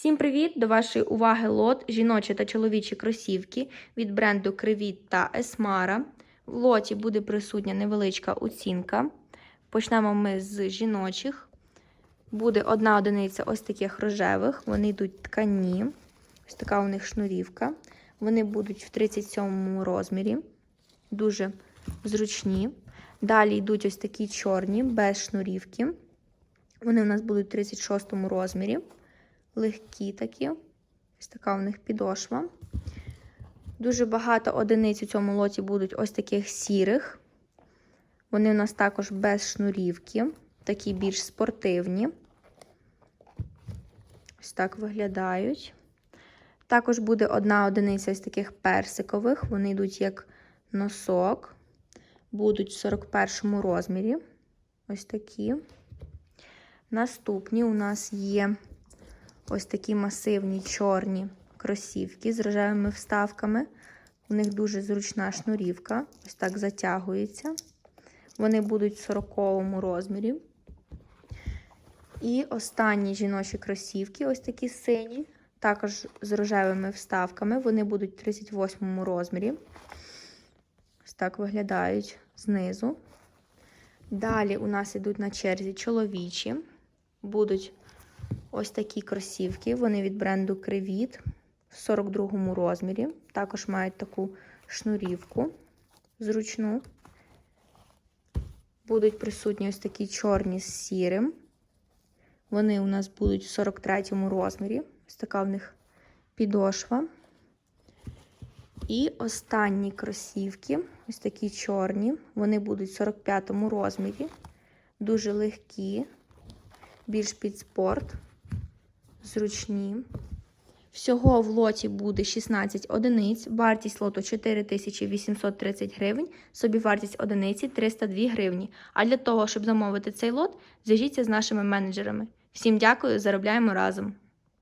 Всім привіт! До вашої уваги лот жіночі та чоловічі кросівки від бренду Кривіт та Есмара. В лоті буде присутня невеличка оцінка. Почнемо ми з жіночих. Буде одна одиниця ось таких рожевих. Вони йдуть ткані. Ось така у них шнурівка. Вони будуть в 37 розмірі. Дуже зручні. Далі йдуть ось такі чорні, без шнурівки. Вони у нас будуть в 36 розмірі легкі такі. Ось така у них підошва. Дуже багато одиниць у цьому лоті будуть ось таких сірих. Вони у нас також без шнурівки, такі більш спортивні. Ось так виглядають. Також буде одна одиниця ось таких персикових. Вони йдуть як носок. Будуть в 41 розмірі. Ось такі. Наступні у нас є ось такі масивні чорні кросівки з рожевими вставками. У них дуже зручна шнурівка, ось так затягується. Вони будуть в 40 розмірі. І останні жіночі кросівки, ось такі сині, також з рожевими вставками. Вони будуть в 38 розмірі. Ось так виглядають знизу. Далі у нас йдуть на черзі чоловічі. Будуть ось такі кросівки. Вони від бренду Кривіт в 42 розмірі. Також мають таку шнурівку зручну. Будуть присутні ось такі чорні з сірим. Вони у нас будуть в 43 розмірі. Ось така в них підошва. І останні кросівки, ось такі чорні. Вони будуть в 45 розмірі. Дуже легкі, більш під спорт, зручні. Всього в лоті буде 16 одиниць, вартість лоту 4830 гривень, собівартість одиниці 302 гривні. А для того, щоб замовити цей лот, зв'яжіться з нашими менеджерами. Всім дякую, заробляємо разом!